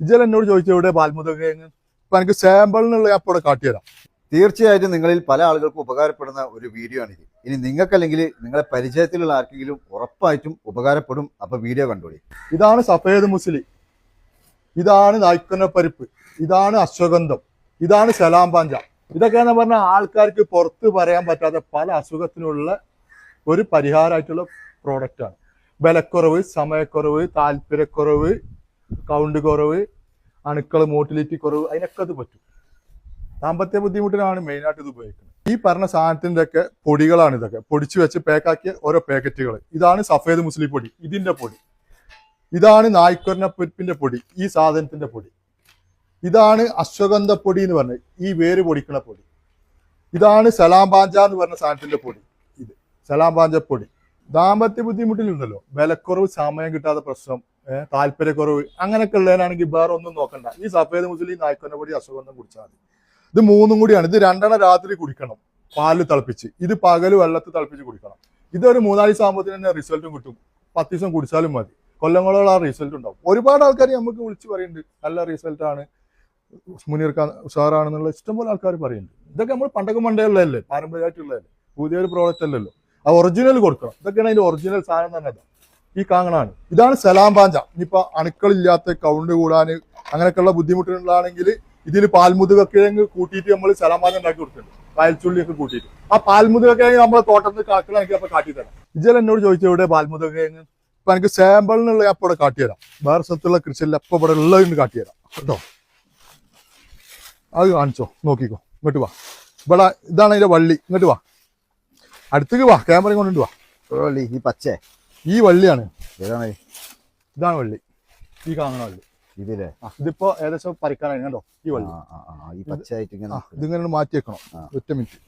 ഇജ്ജൽ എന്നോട് ചോദിച്ചു എവിടെ പാൽമുതകേങ്ങ് അപ്പൊ എനിക്ക് സാമ്പിളിനുള്ള ഞാൻ ഇവിടെ കാട്ടിത്തരാം. തീർച്ചയായിട്ടും നിങ്ങളിൽ പല ആളുകൾക്കും ഉപകാരപ്പെടുന്ന ഒരു വീഡിയോ ആണിത്. ഇനി നിങ്ങൾക്കല്ലെങ്കിൽ നിങ്ങളെ പരിചയത്തിലുള്ള ആർക്കെങ്കിലും ഉറപ്പായിട്ടും ഉപകാരപ്പെടും. അപ്പൊ വീഡിയോ കണ്ടോളി. ഇതാണ് സഫേദ് മുസ്ലി. ഇതാണ് നായ്ക്കുന്നപ്പരിപ്പ് ഇതാണ് അശ്വഗന്ധം. ഇതാണ് സലാം പാഞ്ച. ഇതൊക്കെ എന്ന് പറഞ്ഞാൽ ആൾക്കാർക്ക് പുറത്ത് പറയാൻ പറ്റാത്ത പല അസുഖത്തിനുള്ള ഒരു പരിഹാരമായിട്ടുള്ള പ്രോഡക്റ്റാണ് ബലക്കുറവ് സമയക്കുറവ് താല്പര്യക്കുറവ് കൗണ്ട് കുറവ് അണുക്കൾ മോട്ടിലിറ്റി കുറവ് അതിനൊക്കെ അത് പറ്റും. സാമ്പത്തിക ബുദ്ധിമുട്ടിനാണ് മെയിനായിട്ട് ഇത് ഉപയോഗിക്കുന്നത്. ഈ പറഞ്ഞ സാധനത്തിന്റെ ഒക്കെ പൊടികളാണ് ഇതൊക്കെ. പൊടിച്ചു വെച്ച് പാക്കാക്കിയ ഓരോ പാക്കറ്റുകൾ ഇതാണ് സഫേദ് മുസ്ലിം പൊടി. ഇതിന്റെ പൊടി. ഇതാണ് നായ്ക്കൊരന പരിപ്പിന്റെ പൊടി. ഈ സാധനത്തിന്റെ പൊടി. ഇതാണ് അശ്വഗന്ധ പൊടി എന്ന് പറഞ്ഞത് ഈ വേര് പൊടിക്കുന്ന പൊടി. ഇതാണ് സലാം പാഞ്ച എന്ന് പറഞ്ഞ സാധനത്തിന്റെ പൊടി. ഇത് സലാം പാഞ്ച പൊടി. ദാമ്പത്യ ബുദ്ധിമുട്ടിലുണ്ടല്ലോ വിലക്കുറവ് സമയം കിട്ടാത്ത പ്രശ്നം താല്പര്യക്കുറവ് അങ്ങനെയൊക്കെ ഉള്ളതിനാണെങ്കിൽ വേറെ ഒന്നും നോക്കണ്ട. ഈ സഫേദ് മുസ്ലിം നായ്ക്കൊന്ന പൊടി അസുഖം കുടിച്ചാൽ മതി. ഇത് മൂന്നും കൂടിയാണ്. ഇത് രണ്ടെണ്ണം രാത്രി കുടിക്കണം പാലിൽ തിളപ്പിച്ച്. ഇത് പകൽ വെള്ളത്തിൽ തിളപ്പിച്ച് കുടിക്കണം. ഇതൊരു മൂന്നാൽ സാമ്പത്തിന് തന്നെ റിസൾട്ടും കിട്ടും. പത്ത് ദിവസം കുടിച്ചാലും മതി. കൊല്ലങ്ങളോളം ആ റിസൾട്ട് ഉണ്ടാവും. ഒരുപാട് ആൾക്കാർ നമുക്ക് വിളിച്ച് പറയുന്നുണ്ട് നല്ല റിസൾട്ടാണ് മുനീർ ഖാൻ ഉഷാറാണെന്നുള്ള ഇഷ്ടംപോലെ ആൾക്കാർ പറയുന്നുണ്ട് ഇതൊക്കെ നമ്മൾ പണ്ടൊക്കെ മണ്ടേ ഉള്ളതല്ലേ? പാരമ്പര്യമായിട്ടുള്ളതല്ലേ? പുതിയൊരു പ്രോഡക്റ്റ് അല്ലല്ലോ. ആ ഒറിജിനൽ കൊടുക്കണം. ഇതൊക്കെയാണ് അതിന്റെ ഒറിജിനൽ സാധനം തന്നെ. ഈ കാങ്ങണാണ് ഇതാണ് സലാം പാഞ്ച. ഇനിയിപ്പോ അണുക്കളില്ലാത്ത കൗണ്ട് കൂടാൻ അങ്ങനെയൊക്കെയുള്ള ബുദ്ധിമുട്ടുകളാണെങ്കിൽ ഇതിൽ പാൽമുതുകക്കിഴങ്ങ് കൂട്ടിയിട്ട് നമ്മൾ സലാം പാഞ്ച ഉണ്ടാക്കി കൊടുത്തിട്ടുണ്ട്. പാൽച്ചുള്ളിയൊക്കെ കൂട്ടിയിട്ട്. ആ പാൽമുതുകക്കിഴങ്ങ് നമ്മളെ തോട്ടത്തിൽ കാക്കല അപ്പൊ കാട്ടിത്തരാം ഇജൽ എന്നോട് ചോദിച്ചു ഇവിടെ പാൽമുതുകക്കിഴങ്ങ്? ഇപ്പൊ എനിക്ക് സാമ്പിളിനുള്ള ഞാൻ ഇവിടെ കാട്ടിത്തരാം വേറെ സ്ഥലത്തുള്ള കൃഷിയിൽ അപ്പൊ ഇവിടെ ഉള്ളതുകൊണ്ട് കാട്ടിത്തരാം കേട്ടോ? അത് കാണിച്ചോ? നോക്കിക്കോ. ഇങ്ങോട്ട് വാ. ഇവിടെ ഇതാണ് അതിന്റെ വള്ളി. ഇങ്ങോട്ട് വാ. അടുത്തേക്ക് വാ. ക്യാമറ കൊണ്ടിട്ട് വാ. ഈ പച്ച ഈ വള്ളിയാണ്. ഏതാണ്? ഇതാണ് വള്ളി. ഈ കാണുന്ന വള്ളി. ഇതില്ലേ ഇതിപ്പോ ഏകദേശം പറിക്കാനായി. കണ്ടോ? ഈ വള്ളി. ഇതിങ്ങനെ മാറ്റി വെക്കണം. ഒറ്റ മിനിറ്റ്.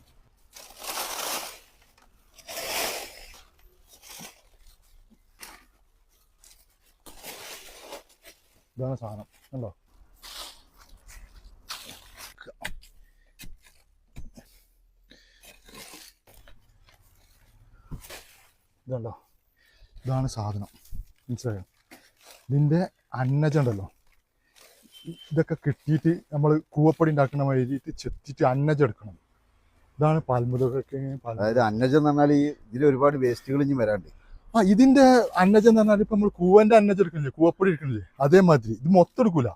ഇതാണ് സാധനം. കണ്ടോ? ഇതുണ്ടോ? ഇതാണ് സാധനം. മനസ്സിലായോ? ഇതിന്റെ അന്നജുണ്ടല്ലോ ഇതൊക്കെ കിട്ടിയിട്ട് നമ്മൾ കൂവപ്പൊടി ഉണ്ടാക്കുന്ന വഴിയിട്ട് ചെത്തിയിട്ട് അന്നജം എടുക്കണം. ഇതാണ് പാൽമുതൊക്കെ അതായത് അന്നജം എന്ന് പറഞ്ഞാൽ ഈ ഇതിൽ ഒരുപാട് വേസ്റ്റുകൾ ഇനി വരാണ്ട് ആ ഇതിന്റെ അന്നജം എന്ന് പറഞ്ഞാൽ ഇപ്പൊ നമ്മൾ കൂവന്റെ അന്നജം എടുക്കണില്ലേ? കൂവപ്പൊടി എടുക്കണില്ലേ? അതേമാതിരി. ഇത് മൊത്തം എടുക്കൂല.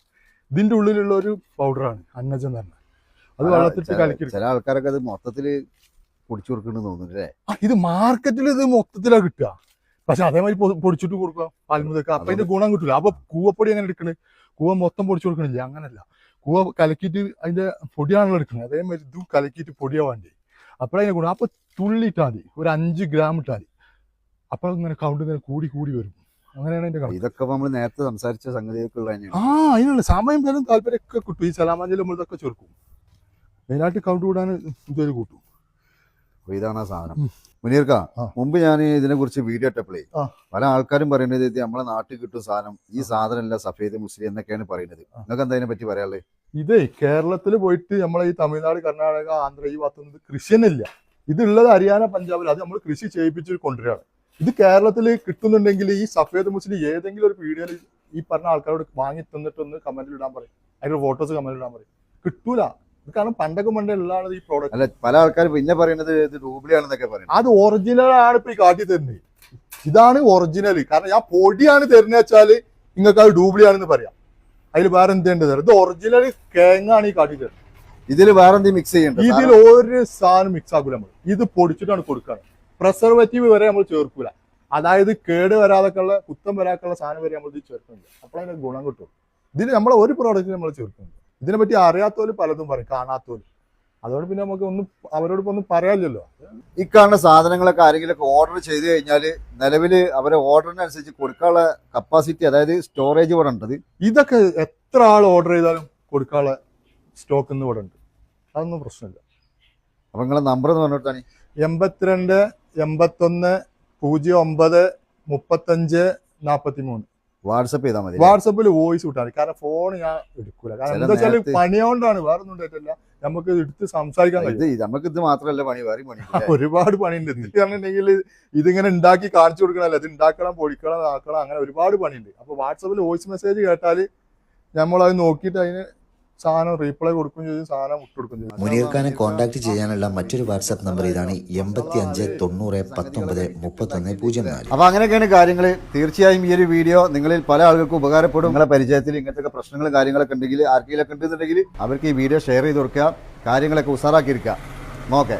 ഇതിന്റെ ഉള്ളിലുള്ള ഒരു പൗഡറാണ് അന്നജം എന്ന് പറഞ്ഞാൽ അത് വെള്ളത്തിട്ട് കലക്കി ചില ആൾക്കാരൊക്കെ അത് മൊത്തത്തിൽ പൊടിച്ചു കൊടുക്കണെന്ന് തോന്നുന്നു അല്ലേ? ആ ഇത് മാർക്കറ്റിൽ ഇത് മൊത്തത്തിലാണ് കിട്ടുക. പക്ഷെ അതേമാതിരി പൊടിച്ചിട്ട് കൊടുക്കുക പാൽമുതൊക്കെ അപ്പൊ അതിന്റെ ഗുണം കിട്ടില്ല അപ്പൊ കൂവപ്പൊടി എങ്ങനെ എടുക്കണേ? കൂവ മൊത്തം പൊടിച്ചു കൊടുക്കണില്ല? അങ്ങനല്ല. കൂവ കലക്കിയിട്ട് അതിന്റെ പൊടിയാണല്ലോ എടുക്കുന്നത് അതേമാതിരി ഇതും കലക്കിയിട്ട് പൊടിയാ വേണ്ടി. ഗുണം. അപ്പൊ തുള്ളി ഇട്ടാൽ മതി. ഒരു അഞ്ച് ഗ്രാം ഇട്ടാൽ മതി. അപ്പൊ ഇങ്ങനെ കൗണ്ട് ഇങ്ങനെ കൂടി കൂടി വരും. അങ്ങനെയാണ് ഇതൊക്കെ നമ്മൾ നേരത്തെ സംസാരിച്ച സംഗതിയൊക്കെ ആ അതിനുള്ള സമയം പേരും താല്പര്യമൊക്കെ കിട്ടും. ഈ സലാമാഞ്ചിൽ നമ്മൾ ഇതൊക്കെ ചേർക്കും. മെയിനായിട്ട് കൗണ്ട് കൂടാൻ ഇതുവരെ കൂട്ടും. അപ്പൊ ഇതാണ് ആ സാധനം. മുനീർക്ക മുമ്പ് ഞാൻ ഇതിനെ കുറിച്ച് വീഡിയോ ഇട്ടപ്പോഴേ പല ആൾക്കാരും പറയുന്നത് ഇത് നമ്മളെ നാട്ടിൽ കിട്ടും സാധനം ഈ സാധനമല്ല സഫേദ് മുസ്ലിം എന്നൊക്കെയാണ് പറയുന്നത്. നിങ്ങൾക്ക് എന്താ പറ്റി പറയാനുള്ളത് ഇതേ കേരളത്തിൽ പോയിട്ട് നമ്മളെ ഈ തമിഴ്നാട് കർണാടക ആന്ധ്ര ഈ ഭാഗത്തുനിന്ന് കൃഷി തന്നെ ഇല്ല ഇതുള്ളത് ഹരിയാന പഞ്ചാബിൽ അത് നമ്മൾ കൃഷി ചെയ്യിപ്പിച്ച് കൊണ്ടുവരികയാണ്. ഇത് കേരളത്തിൽ കിട്ടുന്നുണ്ടെങ്കിൽ ഈ സഫേദ് മുസ്ലിം ഏതെങ്കിലും ഒരു വീഡിയോയിൽ ഈ പറഞ്ഞ ആൾക്കാരോട് വാങ്ങി തന്നിട്ടൊന്ന് കമന്റിൽ ഇടാൻ പറയും. അതിന്റെ ഫോട്ടോസ് കമന്റിൽ ഇടാൻ പറയും. കിട്ടൂല. കാരണം പണ്ടൊക്കെ മണ്ടേ ഉള്ളതാണ് ഈ പ്രോഡക്റ്റ് അല്ല പല ആൾക്കാർ പിന്നെ പറയുന്നത് ഇത് ഡൂബിളിയാണെന്നൊക്കെ പറയുന്നത് അത് ഒറിജിനൽ ആണ് ഇപ്പൊ ഈ കാട്ടി തരുന്നത്. ഇതാണ് ഒറിജിനൽ കാരണം ഞാൻ പൊടിയാണ് തരുന്നത് വെച്ചാൽ നിങ്ങൾക്ക് അത് ഡ്യൂപ്ലിയാണെന്ന് പറയാം. അതിൽ വേറെ എന്തുണ്ട് തരും? ഇത് ഒറിജിനൽ കേങ്ങാണ് ഈ കാട്ടി തരുന്നത്. ഇതിൽ വേറെ എന്തെങ്കിലും മിക്സ് ചെയ്യണ്ട? ഇതിൽ ഒരു സാധനം മിക്സ് ആക്കൂല നമ്മൾ ഇത് പൊടിച്ചിട്ടാണ് കൊടുക്കാറ്. പ്രിസർവേറ്റീവ് വരെ നമ്മൾ ചേർക്കൂല. അതായത് കേട് വരാതൊക്കെയുള്ള കുത്തം വരാക്കുള്ള സാധനം വരെ നമ്മൾ ഇത് ചേർക്കുന്നില്ല. അപ്പോൾ അതിന് ഗുണം കിട്ടും ഇതിൽ നമ്മൾ ഒരു പ്രോഡക്റ്റ് നമ്മൾ ചേർക്കുന്നില്ല. ഇതിനെ പറ്റി അറിയാത്തവര് പലതും പറയും കാണാത്തവര്. അതുകൊണ്ട് പിന്നെ നമുക്ക് ഒന്നും അവരോട് ഒന്നും പറയാനില്ലല്ലോ. ഈ കാണുന്ന സാധനങ്ങളൊക്കെ ആരെങ്കിലും ഒക്കെ ഓർഡർ ചെയ്ത് കഴിഞ്ഞാൽ നിലവിൽ അവരെ ഓർഡറിനനുസരിച്ച് കൊടുക്കാനുള്ള കപ്പാസിറ്റി അതായത് സ്റ്റോറേജ് ഇവിടെ ഉണ്ടത് ഇതൊക്കെ എത്ര ആൾ ഓർഡർ ചെയ്താലും കൊടുക്കാനുള്ള സ്റ്റോക്ക് ഇന്ന് ഇവിടെ ഉണ്ട്. അതൊന്നും പ്രശ്നമില്ല. അപ്പം നിങ്ങളെ നമ്പർ എന്ന് പറഞ്ഞിട്ടാണ് എൺപത്തിരണ്ട് എൺപത്തൊന്ന് പൂജ്യം ഒമ്പത് മുപ്പത്തഞ്ച് നാൽപ്പത്തി മൂന്ന് വാട്സപ്പ് ചെയ്താൽ മതി വാട്സപ്പിൽ വോയിസ് വിട്ടാൽ കാരണം ഫോൺ ഞാൻ എടുക്കൂല. കാരണം എന്താ വെച്ചാൽ പണിയോണ്ടാണ് വേറെ ഒന്നും ഉണ്ടായിട്ടില്ല. നമുക്ക് എടുത്ത് സംസാരിക്കാൻ നമുക്ക് ഇത് മാത്രമല്ല പണി വേറെ പണി. ഒരുപാട് പണിയുണ്ട്. പറഞ്ഞിട്ടുണ്ടെങ്കിൽ ഇതിങ്ങനെ ഉണ്ടാക്കി കാണിച്ചു കൊടുക്കണല്ലോ ഇത് ഉണ്ടാക്കണം പൊടിക്കണം ആക്കണം അങ്ങനെ ഒരുപാട് പണിയുണ്ട്. അപ്പൊ വാട്സപ്പിൽ വോയിസ് മെസ്സേജ് കേട്ടാൽ നമ്മളത് നോക്കിയിട്ട് അതിന് സാധനം റീപ്ലൈ കൊടുക്കുകയും ചെയ്തു സാധനം വിട്ടുകൊടുക്കുകയും ചെയ്തു. മുനീർ ഖാനെ കോൺടാക്ട് ചെയ്യാനുള്ള മറ്റൊരു വാട്സാപ്പ് നമ്പർ ഇതാണ് എൺപത്തി അഞ്ച് തൊണ്ണൂറ് പത്തൊമ്പത് മുപ്പത്തൊന്ന് പൂജ്യം നാല്. അപ്പൊ അങ്ങനെയൊക്കെയാണ് കാര്യങ്ങൾ തീർച്ചയായും ഈ ഒരു വീഡിയോ നിങ്ങളിൽ പല ആളുകൾക്കും ഉപകാരപ്പെടും. നിങ്ങളുടെ പരിചയത്തിൽ ഇങ്ങനത്തെ പ്രശ്നങ്ങളും കാര്യങ്ങളൊക്കെ ഉണ്ടെങ്കിൽ ആർക്കെങ്കിലും ഒക്കെ ഉണ്ടെന്നുണ്ടെങ്കിൽ അവർക്ക് ഈ വീഡിയോ ഷെയർ ചെയ്ത് കൊടുക്കുക. കാര്യങ്ങളൊക്കെ ഉഷാറാക്കിയിരിക്കുക ഓക്കെ